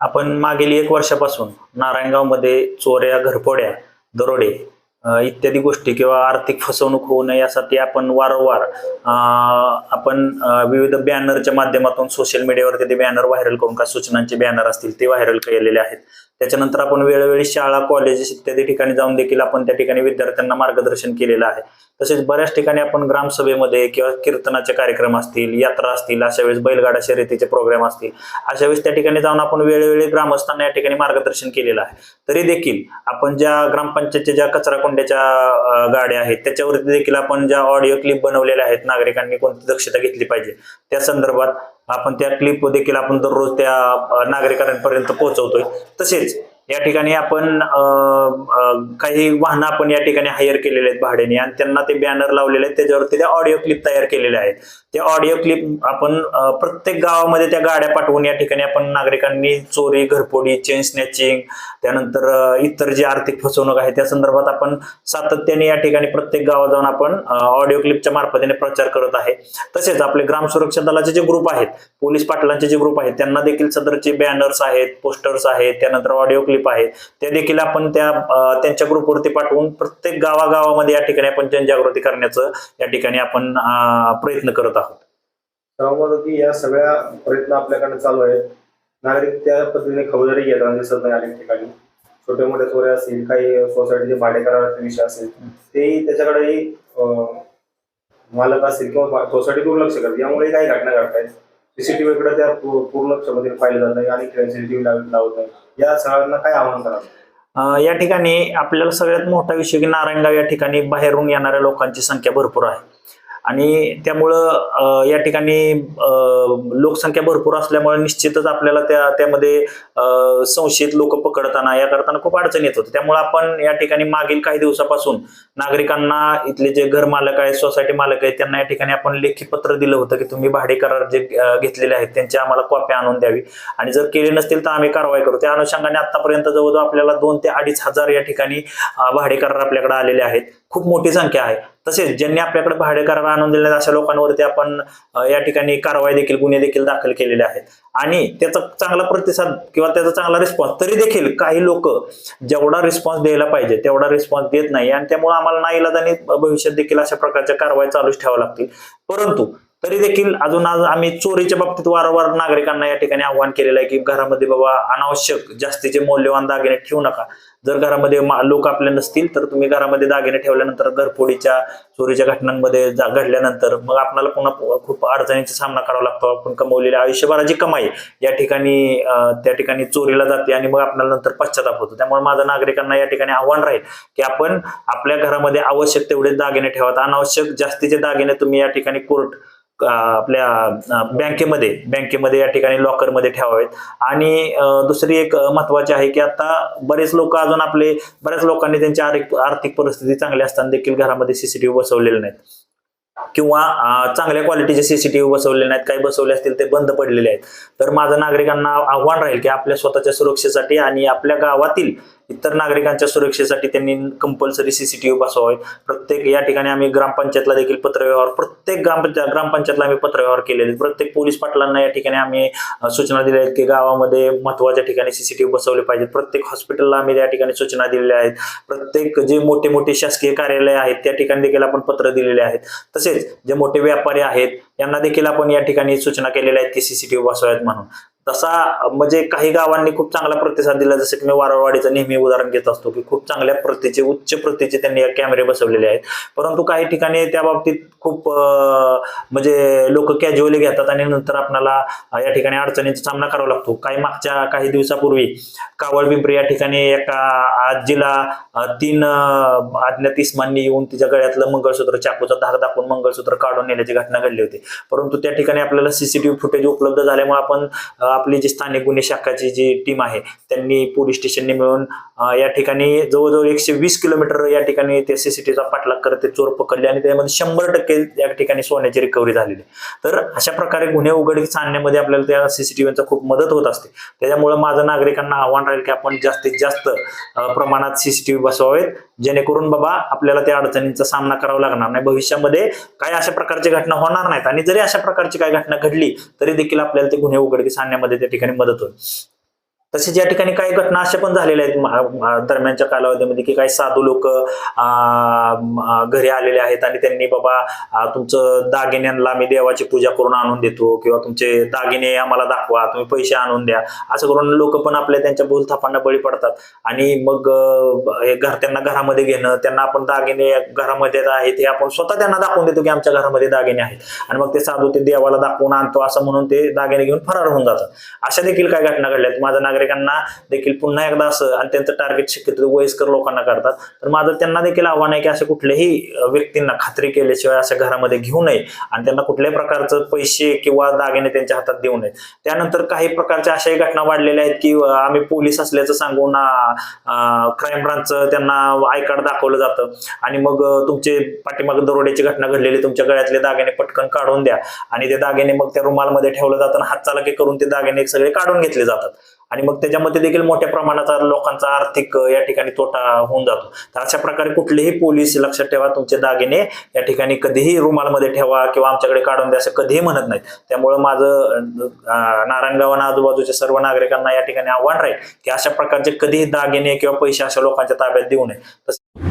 आपण मागील एक वर्षापासून नारायणगावमध्ये चोऱ्या घरफोड्या दरोडे इत्यादी गोष्टी किंवा आर्थिक फसवणूक होऊ नये यासाठी आपण वारंवार आपण विविध बॅनरच्या माध्यमातून सोशल मीडियावरती ते बॅनर व्हायरल करून का सूचनांचे बॅनर असतील ते व्हायरल केलेले आहेत. त्याच्यानंतर आपण वेळोवेळी शाळा कॉलेजेस इत्यादी ठिकाणी जाऊन देखील आपण त्या ठिकाणी विद्यार्थ्यांना मार्गदर्शन केलेलं आहे. तसेच बऱ्याच ठिकाणी आपण ग्रामसभेमध्ये किंवा कीर्तनाचे कार्यक्रम असतील यात्रा असतील अशा वेळेस बैलगाडा शर्यतीचे प्रोग्राम असतील अशा वेळेस त्या ठिकाणी जाऊन आपण वेळोवेळी ग्रामस्थांना या ठिकाणी मार्गदर्शन केलेलं आहे. तरी देखील आपण ज्या ग्रामपंचायतच्या ज्या कचरा कोंड्याच्या गाड्या आहेत त्याच्यावरती देखील आपण ज्या ऑडिओ क्लिप बनवलेल्या आहेत नागरिकांनी कोणती दक्षता घेतली पाहिजे त्या संदर्भात आपण त्या क्लिप देखील आपण दररोज त्या नागरिकांपर्यंत पोहोचवतोय. तसेच या ठिकाणी आपण काही वाहनं आपण या ठिकाणी हायर केलेले आहेत भाड्याने आणि त्यांना ते बॅनर लावलेले आहेत त्याच्यावरती त्या ऑडिओ क्लिप तयार केलेल्या आहेत. ते ऑडिओ क्लिप आपण प्रत्येक गावामध्ये त्या गाड्या पाठवून या ठिकाणी आपण नागरिकांनी चोरी घरफोडी चेन स्नॅचिंग त्यानंतर इतर जी आर्थिक फसवणूक आहे त्या संदर्भात आपण सातत्याने या ठिकाणी प्रत्येक गावात जाऊन आपण ऑडिओ क्लिपच्या मार्फतीने प्रचार करत आहे. तसेच आपले ग्राम सुरक्षा दलाचे जे ग्रुप आहेत पोलीस पाटलांचे जे ग्रुप आहेत त्यांना देखील सदरचे बॅनर्स आहेत पोस्टर्स आहेत त्यानंतर ऑडिओ क्लिप आहेत ते देखील आपण त्या त्यांच्या ग्रुपवरती पाठवून प्रत्येक गावागावामध्ये या ठिकाणी आपण जनजागृती करण्याचं या ठिकाणी आपण प्रयत्न करत आहोत. सर्वांमध्ये की या सगळ्या प्रयत्न आपल्याकडे चालू आहेत. नागरिक त्या पद्धतीने खबरदारी घेताना दिसत नाही अनेक ठिकाणी. छोटे मोठे चोऱ्या असतील काही सोसायटीचे भाडेकराचे विषय असेल. तेही त्याच्याकडेही मालक असतील किंवा सोसायटी दुर्लक्ष करते यामुळे काही घटना घडतायत सीसीटीव्ही कडे त्या पूर्ण क्षमतेने पाहिलं जात नाही आणि सीसीटीव्ही लावत नाही. या सगळ्यांना काय आव्हान करावं या ठिकाणी आपल्याला सगळ्यात मोठा विषय की नारायणगाव या ठिकाणी बाहेरून येणाऱ्या लोकांची संख्या भरपूर आहे. आणि त्यामुळं या ठिकाणी लोकसंख्या भरपूर असल्यामुळे निश्चितच आपल्याला त्या त्यामध्ये संशयित लोक पकडताना या करताना खूप अडचण येत होती. त्यामुळे आपण या ठिकाणी मागील काही दिवसापासून नागरिकांना इथले जे घर मालक आहेत सोसायटी मालक आहेत त्यांना या ठिकाणी आपण लेखी पत्र दिलं होतं की तुम्ही भाडे करार जे घेतलेले आहेत त्यांची आम्हाला कॉपी आणून द्यावी. आणि जर केले नसतील तर आम्ही कारवाई करू. त्या अनुषंगाने आतापर्यंत जवळजवळ आपल्याला दोन ते अडीच हजार या ठिकाणी भाडे करार आपल्याकडे आलेले आहेत. खूप मोठी संख्या आहे. तसेच ज्यांनी आपल्याकडे भाडे करार आणून दिले अशा लोकांवरती आपण या ठिकाणी कारवाई देखील गुन्हे देखील दाखल केलेले आहेत. आणि त्याचा चांगला प्रतिसाद किंवा त्याचा चांगला रिस्पॉन्स तरी देखील काही लोक जेवढा रिस्पॉन्स द्यायला पाहिजे तेवढा रिस्पॉन्स देत नाही. आणि त्यामुळे आम्हाला नाईलाजाने भविष्यात देखील अशा प्रकारच्या कारवाई चालूच ठेवाव्या लागतील. परंतु तरी देखील अजून आज आम्ही चोरीच्या बाबतीत वारंवार नागरिकांना या ठिकाणी आव्हान केलेलं आहे की घरामध्ये बाबा अनावश्यक जास्तीचे मौल्यवान दागिने ठेवू नका. जर घरामध्ये लोक आपले नसतील तर तुम्ही घरामध्ये दागिने ठेवल्यानंतर घरफोडीच्या चोरीच्या घटनांमध्ये घडल्यानंतर मग आपल्याला पुन्हा खूप अडचणीचा सामना करावा लागतो. आपण कमवलेल्या आयुष्यभराची कमाई या ठिकाणी त्या ठिकाणी चोरीला जाते आणि मग आपल्याला नंतर पश्चाताप होतो. त्यामुळे माझं नागरिकांना या ठिकाणी आव्हान राहील की आपण आपल्या घरामध्ये आवश्यक तेवढे दागिने ठेवा. अनावश्यक जास्तीचे दागिने तुम्ही या ठिकाणी कोर्ट आपल्या बँकेमध्ये बँकेमध्ये या ठिकाणी लॉकरमध्ये ठेवावेत. आणि दुसरी एक महत्वाची आहे की आता बरेच लोक अजून आपले बऱ्याच लोकांनी त्यांची आर्थिक आर्थिक परिस्थिती चांगली असताना देखील घरामध्ये सीसीटीव्ही बसवलेले नाहीत. किंवा चांगल्या क्वालिटीचे सीसीटीव्ही बसवलेले नाहीत. काही बसवले असतील ते बंद पडलेले आहेत. तर माझं नागरिकांना आव्हान राहील की आपल्या स्वतःच्या सुरक्षेसाठी आणि आपल्या गावातील इतर नागरिकांच्या सुरक्षेसाठी त्यांनी कंपल्सरी सीसीटीव्ही बसवावे. प्रत्येक या ठिकाणी आम्ही ग्रामपंचायतला देखील पत्रव्यवहार प्रत्येक ग्रामपंचायत ग्रामपंचायतला आम्ही पत्रव्यवहार केलेले. आहेत. प्रत्येक पोलीस पाटलांना या ठिकाणी आम्ही सूचना दिल्या आहेत की गावामध्ये महत्त्वाच्या ठिकाणी सीसीटीव्ही बसवले पाहिजेत. प्रत्येक हॉस्पिटलला आम्ही या ठिकाणी सूचना दिलेल्या आहेत. प्रत्येक जे मोठे मोठे शासकीय कार्यालय आहेत त्या ठिकाणी देखील आपण पत्र दिलेले आहेत. तसेच जे मोठे व्यापारी आहेत यांना देखील आपण या ठिकाणी सूचना केलेल्या आहेत की सीसीटीव्ही बसवायत म्हणून. तसा म्हणजे काही गावांनी खूप चांगला प्रतिसाद दिला जसं की मी वारवाडीचं नेहमी उदाहरण घेत असतो की खूप चांगल्या प्रतीचे उच्च प्रतीचे त्यांनी कॅमेरे बसवलेले आहेत. परंतु काही ठिकाणी त्या बाबतीत खूप म्हणजे लोक कॅज्युअली घेतात आणि नंतर आपल्याला या ठिकाणी अडचणींचा सामना करावा लागतो. काही मागच्या काही दिवसापूर्वी कावळ पिंपरी या ठिकाणी एका आजीला तीन अज्ञात इस्मांनी येऊन तिच्या गळ्यातलं मंगळसूत्र चाकूचा धाक दाखवून मंगळसूत्र काढून नेल्याची घटना घडली होती. परंतु त्या ठिकाणी आपल्याला सीसीटीव्ही फुटेज उपलब्ध झाल्यामुळे आपण आपली जी स्थानिक गुन्हे शाखाची जी टीम आहे त्यांनी पोलीस स्टेशनने मिळून या ठिकाणी जवळजवळ एकशे वीस किलोमीटर या ठिकाणी ते सीसीटीव्हीचा पाठलाग करत ते चोर पकडले आणि त्यामध्ये शंभर टक्के या ठिकाणी सोन्याची रिकव्हरी झालेली तर अशा प्रकारे गुन्हे उघडकीस आणण्यामध्ये आपल्याला त्या सीसीटीव्हीचा खूप मदत होत असते. त्याच्यामुळे माझं नागरिकांना आव्हान राहील की आपण जास्तीत जास्त प्रमाणात सीसीटीव्ही बसवावेत. जेणेकरून बाबा आपल्याला त्या अडचणींचा सामना करावा लागणार नाही. भविष्यामध्ये काय अशा प्रकारची घटना होणार नाहीत. आणि जरी अशा प्रकारची काय घटना घडली तरी देखील आपल्याला ते गुन्हे उघडकीस आणण्यामध्ये त्या ठिकाणी मदत होईल. तसेच या ठिकाणी काही घटना अशा पण झालेल्या आहेत दरम्यानच्या कालावधीमध्ये की काही साधू लोक घरी आलेले आहेत आणि त्यांनी बाबा तुमचं दागिन्यांना आम्ही देवाची पूजा करून आणून देतो किंवा तुमचे दागिने आम्हाला दाखवा तुम्ही पैसे आणून द्या. असं करून लोक पण आपल्या त्यांच्या बोलथापांना बळी पडतात. आणि मग हे घर त्यांना घरामध्ये घेणं त्यांना आपण दागिने घरामध्ये आहेत हे आपण स्वतः त्यांना दाखवून देतो की आमच्या घरामध्ये दागिने आहेत. आणि मग ते साधू ते देवाला दाखवून आणतो असं म्हणून ते दागिने घेऊन फरार होऊन जातात. अशा देखील काय घटना घडल्यात माझ्या नागरिकांना देखील पुन्हा एकदा असं आणि त्यांचं टार्गेट शक्यतो वयस्कर लोकांना करतात. तर माझं त्यांना देखील आव्हान आहे की अशा कुठल्याही व्यक्तींना खात्री केल्याशिवाय अशा घरामध्ये घेऊ नये आणि त्यांना कुठल्याही प्रकारचं पैसे किंवा दागिने त्यांच्या हातात देऊ नयेत. त्यानंतर काही प्रकारच्या अशाही घटना वाढलेल्या आहेत की आम्ही पोलीस असल्याचं सांगून क्राईम ब्रांचचं त्यांना आय कार्ड दाखवलं जातं. आणि मग तुमचे पाठीमागे दरोड्याची घटना घडलेली तुमच्या गळ्यातले दागिने पटकन काढून द्या. आणि ते दागिने मग त्या रुमालमध्ये ठेवलं जातं आणि हातचालाकी करून ते दागिने सगळे काढून घेतले जातात. आणि मग त्याच्यामध्ये देखील मोठ्या प्रमाणाचा लोकांचा आर्थिक या ठिकाणी तोटा होऊन जातो. तर अशा प्रकारे कुठलेही पोलीस लक्षात ठेवा तुमचे दागिने या ठिकाणी कधीही रुमालमध्ये ठेवा किंवा आमच्याकडे काढून द्या असं कधीही म्हणत नाहीत. त्यामुळं माझं अ, नारायणगाव आणि आजूबाजूच्या सर्व नागरिकांना या ठिकाणी आव्हान राहील की अशा प्रकारचे कधीही दागिने किंवा पैसे अशा लोकांच्या ताब्यात देऊ नये.